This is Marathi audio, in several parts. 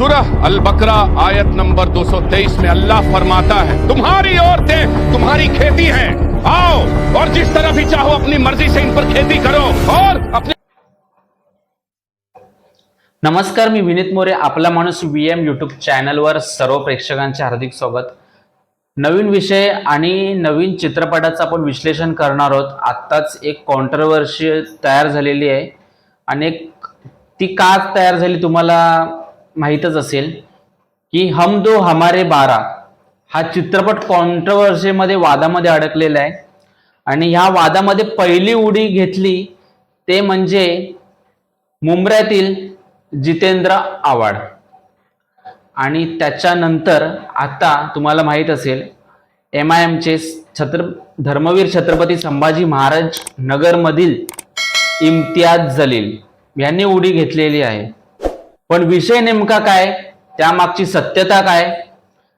सूरह अल बकरा आयत नंबर 223 में अल्लाह फरमाता है तुम्हारी औरतें तुम्हारी खेती हैं। आओ और जिस तरह भी चाहो अपनी मर्जी से इन पर खेती करो और अपने नमस्कार मी विनीत मोरे आपला माणूस व्ही एम यूट्यूब चॅनलवर सर्व प्रेक्षकांचे हार्दिक स्वागत. नवीन विषय आणि नवीन चित्रपटाचं आपण विश्लेषण करणार आहोत. आत्ताच एक कॉन्ट्रवर्शी तयार झालेली आहे. आणि एक ती का तयार झाली तुम्हाला माहीतच असेल की हम दो हमारे बारा हा चित्रपट कॉन्ट्रवर्सीमध्ये वादामध्ये अडकलेला आहे. आणि ह्या वादामध्ये पहिली उडी घेतली ते म्हणजे मुंबऱ्यातील जितेंद्र आव्हाड. आणि त्याच्यानंतर आता तुम्हाला माहीत असेल एम आय एमचे छत्र धर्मवीर छत्रपती संभाजी महाराज नगरमधील इम्तियाज जलील यांनी उडी घेतलेली आहे. पण विषय नेमका काय? त्यामागची सत्यता काय?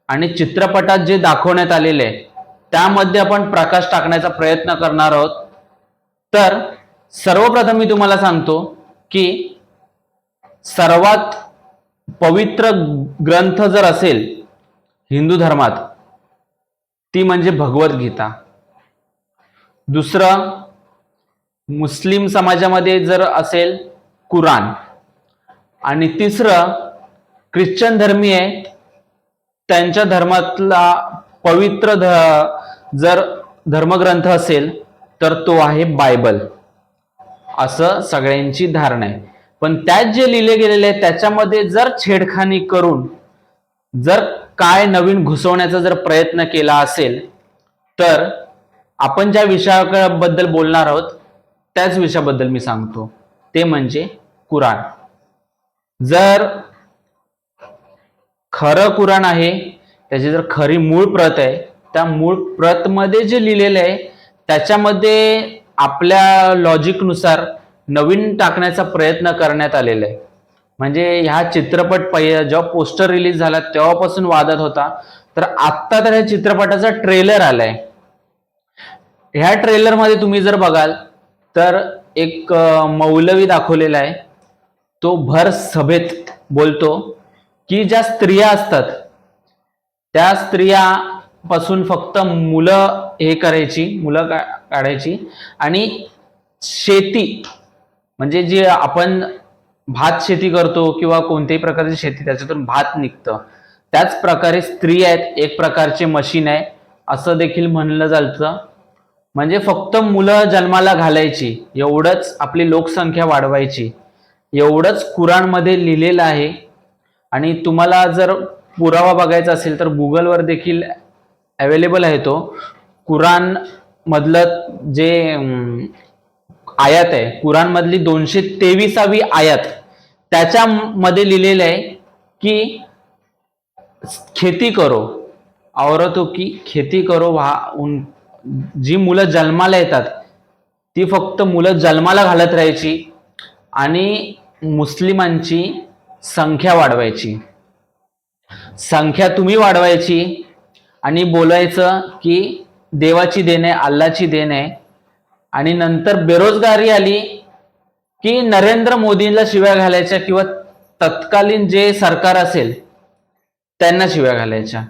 आणि चित्रपटात जे दाखवण्यात आलेले आहे त्यामध्ये आपण प्रकाश टाकण्याचा प्रयत्न करणार आहोत. तर सर्वप्रथम मी तुम्हाला सांगतो की सर्वात पवित्र ग्रंथ जर असेल हिंदू धर्मात ती म्हणजे भगवद्गीता दुसरं मुस्लिम समाजामध्ये जर असेल कुराण. आणि तिसरं ख्रिश्चन धर्मीय त्यांच्या धर्मातला पवित्र ध जर धर्मग्रंथ असेल तर तो आहे बायबल. असं सगळ्यांची धारणा आहे. पण त्यात जे लिहिले गेलेले आहे त्याच्यामध्ये जर छेडखानी करून जर काय नवीन घुसवण्याचा जर प्रयत्न केला असेल तर आपण ज्या विषयाबद्दल बोलणार आहोत त्याच विषयाबद्दल मी सांगतो. ते म्हणजे कुराण. जर खरं कुराण आहे त्याची जर खरी मूळ प्रत आहे त्या मूळ प्रतमध्ये जे लिहिलेलं आहे त्याच्यामध्ये आपल्या लॉजिकनुसार नवीन टाकण्याचा प्रयत्न करण्यात आलेला आहे. म्हणजे ह्या चित्रपट पहि जेव्हा पोस्टर रिलीज झाला तेव्हापासून वादत होता. तर आत्ता तर ह्या चित्रपटाचा ट्रेलर आलाय. ह्या ट्रेलरमध्ये तुम्ही जर बघाल तर एक मौलवी दाखवलेला आहे. तो भर सभेत बोलतो की ज्या स्त्रिया असतात त्या स्त्रिया पासून फक्त मुलं हे करायची मुलं का- काढायची आणि शेती म्हणजे जे आपण भात शेती करतो किंवा कोणत्याही प्रकारची शेती त्याच्यातून भात निघतं. त्याच प्रकारे स्त्री आहेत एक प्रकारचे मशीन आहे असं देखील म्हणलं जातं. म्हणजे फक्त मुलं जन्माला घालायची एवढंच आपली लोकसंख्या वाढवायची. एवढंच कुराणमध्ये लिहिलेलं आहे. आणि तुम्हाला जर पुरावा बघायचा असेल तर गुगलवर देखील अवेलेबल आहे तो. कुराणमधलं जे आयात आहे कुराणमधली दोनशे तेविसावी आयात त्याच्यामध्ये लिहिलेलं आहे की खेती करो औरतो की खेती करो व्हा उन जी मुलं जन्माला येतात ती फक्त मुलं जन्माला घालत राहायची. आणि मुस्लिमांची संख्या वाढवायची. संख्या तुम्ही वाढवायची आणि बोलायचं की देवाची देण आहे अल्लाची देणे आहे आणि नंतर बेरोजगारी आली की नरेंद्र मोदींना शिव्या घालायच्या किंवा तत्कालीन जे सरकार असेल त्यांना शिव्या घालायच्या.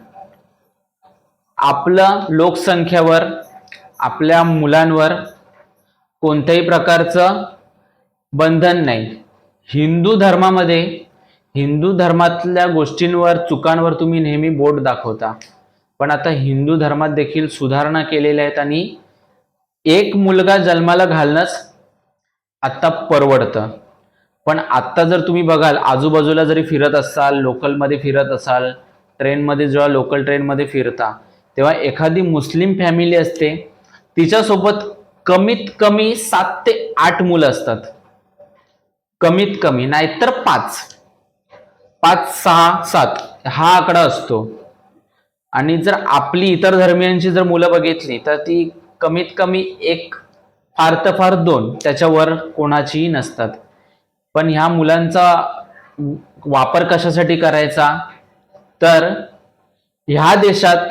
आपलं लोकसंख्यावर आपल्या मुलांवर कोणत्याही प्रकारचं बंधन नाही. हिंदू धर्मामध्ये हिंदू धर्मातल्या गोष्टींवर चुकांवर तुम्ही नेहमी बोट दाखवता. पण आता हिंदू धर्मात देखील सुधारणा केलेल्या आहेत आणि एक मुलगा जन्माला घालणंच आत्ता परवडतं. पण आत्ता जर तुम्ही बघाल आजूबाजूला जरी फिरत असाल लोकलमध्ये फिरत असाल ट्रेनमध्ये जेव्हा लोकल ट्रेनमध्ये फिरता तेव्हा एखादी मुस्लिम फॅमिली असते तिच्यासोबत कमीत कमी सात ते आठ मुलं असतात. कमीत कमी नाहीतर पाच. पाच सहा सात. हा आकडा असतो. आणि जर आपली इतर धर्मियांची जर मुलं बघितली तर ती कमीत कमी एक फार तर फार दोन त्याच्यावर कोणाचीही नसतात. पण ह्या मुलांचा वापर कशासाठी करायचा? तर ह्या देशात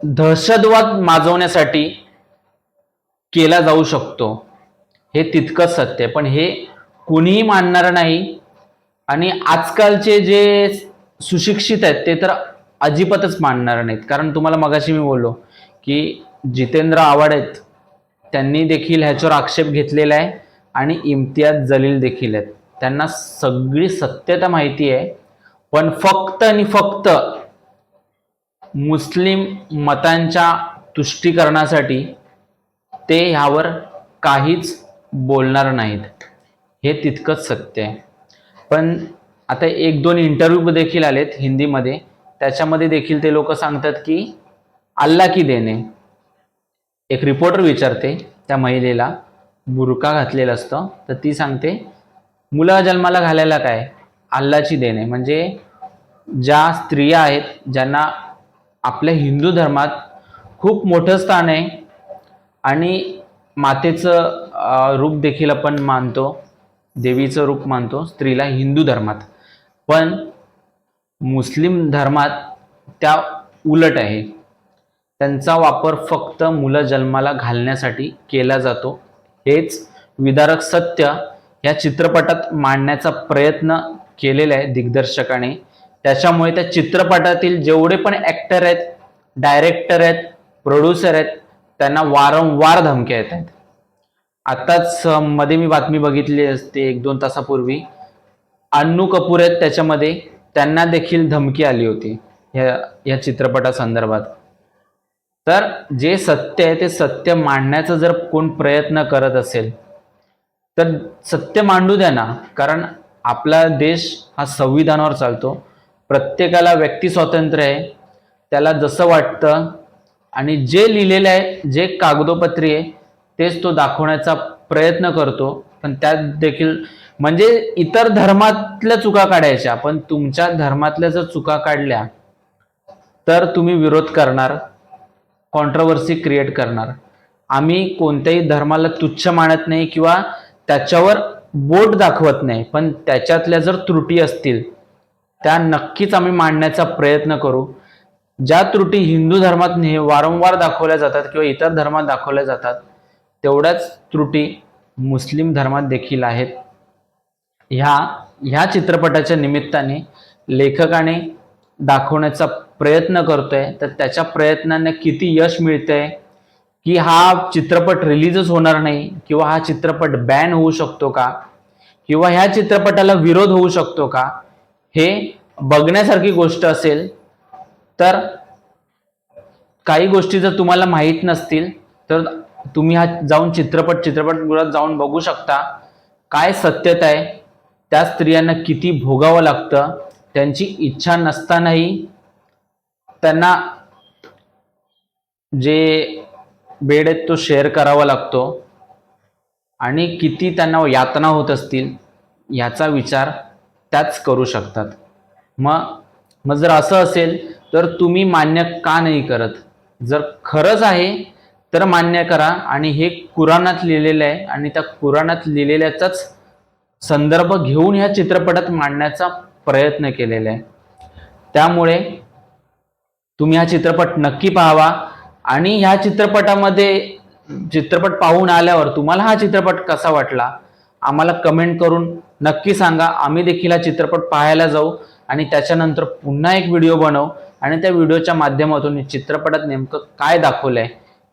दहशतवाद माजवण्यासाठी केला जाऊ शकतो. हे तितकंच सत्य आहे. पण हे कुणीही मानणार नाही. आणि आजकालचे जे सुशिक्षित आहेत ते तर अजिबातच मानणार नाहीत. कारण तुम्हाला मगाशी मी बोललो की जितेंद्र आव्हाड आहेत त्यांनी देखील ह्याच्यावर आक्षेप घेतलेला आहे आणि इम्तियाज जलील देखील आहेत. त्यांना सगळी सत्यता माहिती आहे. पण फक्त आणि फक्त मुस्लिम मतांच्या तुष्टीकरणासाठी ते ह्यावर काहीच बोलणार नाहीत. हे तितकंच सत्य आहे. पण आता एक दोन इंटरव्ह्यू देखील आलेत हिंदीमध्ये. त्याच्यामध्ये देखील ते लोक सांगतात की अल्ला की देणे. एक रिपोर्टर विचारते त्या महिलेला बुरका घातलेला असतं. तर ती सांगते मुलं जन्माला घालायला काय? अल्लाची देणे. म्हणजे ज्या स्त्रिया आहेत ज्यांना आपल्या हिंदू धर्मात खूप मोठं स्थान आहे आणि मातेचं रूप देखील आपण मानतो देवीचं रूप मानतो स्त्रीला हिंदू धर्मात. पण मुस्लिम धर्मात त्या उलट आहे. त्यांचा वापर फक्त मुलं जन्माला घालण्यासाठी केला जातो. हेच विदारक सत्य या चित्रपटात मांडण्याचा प्रयत्न केलेला आहे दिग्दर्शकाने. त्याच्यामुळे त्या चित्रपटातील जेवढे पण ॲक्टर आहेत डायरेक्टर आहेत प्रोड्युसर आहेत त्यांना वारंवार धमक्या येत आहेत. आत्ताच मध्ये मी बातमी बघितली असते एक दोन तासापूर्वी. अन्नू कपूर आहेत त्याच्यामध्ये. त्यांना देखील धमकी आली होती ह्या या चित्रपटासंदर्भात. तर जे सत्य आहे ते सत्य मांडण्याचा जर कोण प्रयत्न करत असेल तर सत्य मांडू द्या ना. कारण आपला देश हा संविधानावर चालतो. प्रत्येकाला व्यक्ती स्वातंत्र्य आहे. त्याला जसं वाटतं आणि जे लिहिलेलं आहे जे कागदोपत्री आहे तेच तो दाखवण्याचा प्रयत्न करतो. पण त्यात देखील म्हणजे इतर धर्मातल्या चुका काढायच्या पण तुमच्या धर्मातल्या जर चुका काढल्या तर तुम्ही विरोध करणार कॉन्ट्रवर्सी क्रिएट करणार. आम्ही कोणत्याही धर्माला तुच्छ मानत नाही किंवा त्याच्यावर बोट दाखवत नाही पण त्याच्यातल्या जर त्रुटी असतील त्या नक्कीच आम्ही मांडण्याचा प्रयत्न करू. ज्या त्रुटी हिंदू धर्मात वारंवार दाखवल्या जातात किंवा इतर धर्मात दाखवल्या जातात तेवढ्याच त्रुटी मुस्लिम धर्मात देखील आहेत. ह्या ह्या चित्रपटाच्या निमित्ताने लेखकाने दाखवण्याचा प्रयत्न करतोय. तर त्याच्या प्रयत्नांना किती यश मिळतंय की हा चित्रपट रिलीजच होणार नाही किंवा हा चित्रपट बॅन होऊ शकतो का? किंवा ह्या चित्रपटाला विरोध होऊ शकतो का? हे बघण्यासारखी गोष्ट असेल. तर काही गोष्टी जर तुम्हाला माहीत नसतील तर तुम्ही हा जाऊन चित्रपट चित्रपटगृहात जाऊन बघू शकता. काय सत्यता आहे? त्या स्त्रियांना किती भोगावं लागतं? त्यांची इच्छा नसतानाही त्यांना जे बेड आहेत तो शेअर करावा लागतो. आणि किती त्यांना यातना होत असतील याचा विचार त्याच करू शकतात. मग मग जर असं असेल तर तुम्ही मान्य का नाही करत? जर खरंच आहे तर मान्य करा. आणि हे कुराणात लिहिलेलं आहे. आणि त्या कुराणात लिहिलेल्याचाच संदर्भ घेऊन ह्या चित्रपटात मांडण्याचा प्रयत्न केलेला आहे. त्यामुळे तुम्ही हा चित्रपट नक्की पाहावा. आणि ह्या चित्रपटामध्ये चित्रपट पाहून आल्यावर तुम्हाला हा चित्रपट कसा वाटला? आम्हाला कमेंट करून नक्की सांगा. आम्ही देखील हा चित्रपट पाहायला जाऊ. आणि त्याच्यानंतर पुन्हा एक व्हिडिओ बनवू. आणि त्या व्हिडिओच्या माध्यमातून चित्रपटात नेमकं काय दाखवलं आहे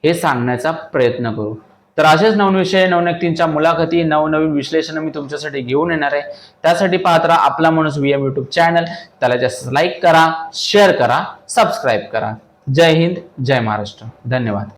हे सांगण्याचा प्रयत्न करू. तर असेच नवविषय नवनक्तींच्या मुलाखती नवनवीन विश्लेषण मी तुमच्यासाठी घेऊन येणार आहे. त्यासाठी पाहत राहा आपला माणूस व्ही एम युट्यूब चॅनल त्याला जास्त लाईक करा शेअर करा सबस्क्राईब करा. जय हिंद जय महाराष्ट्र. धन्यवाद.